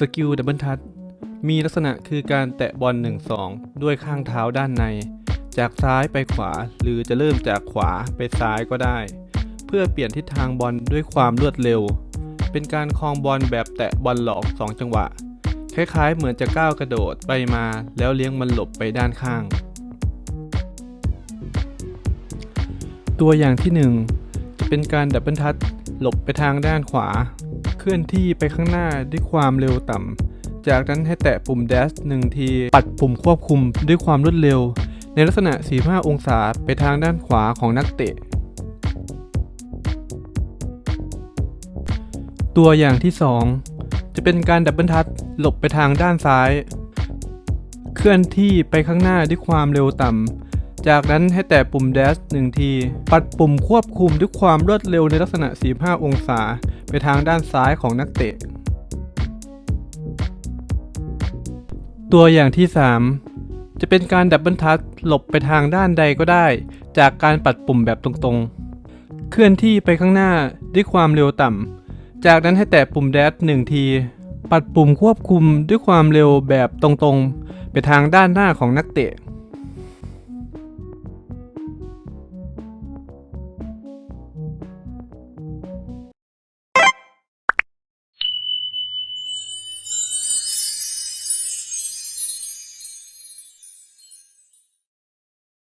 สกิลดับเบิลทัชมีลักษณะคือการแตะบอล1-2 ด้วยข้างเท้าด้านใน จากซ้ายไปขวา หรือจะเริ่มจากขวาไปซ้ายก็ได้ เพื่อเปลี่ยนทิศทางบอลด้วยความรวดเร็ว เป็นการคลองบอลแบบแตะบอลหลอก 2 จังหวะ คล้ายๆ เหมือนจะก้าวกระโดดไปมา แล้วเลี้ยงมันหลบไปด้านข้าง ตัวอย่างที่ 1 จะเป็นการดับเบิลทัชหลบไปทางด้านขวา เคลื่อนที่ไปข้างหน้าด้วยความเร็วต่ำ จากนั้นให้แตะปุ่ม dash หนึ่งที ปัดปุ่มควบคุมด้วยความรวดเร็ว ในลักษณะ 45 องศาไปทางด้านขวาของนักเตะ ตัวอย่างที่ 2 จะเป็นการดับเบิลทัชหลบไปทางด้านซ้าย เคลื่อนที่ไปข้างหน้าด้วยความเร็วต่ำจากนั้นให้แตะปุ่ม dash หนึ่งที ปัดปุ่มควบคุมด้วยความรวดเร็วในลักษณะ 45 องศา ไปทางด้านซ้ายของนักเตะ ตัวอย่างที่ 3 จะเป็นการดับเบิลทัชหลบไปทางด้านใดก็ได้ จากการปัดปุ่มแบบตรงๆ เคลื่อนที่ไปข้างหน้าด้วยความเร็วต่ำ จากนั้นให้แตะปุ่ม dash หนึ่งที ปัดปุ่มควบคุมด้วยความเร็วแบบตรงๆ ไปทางด้านหน้าของนักเตะ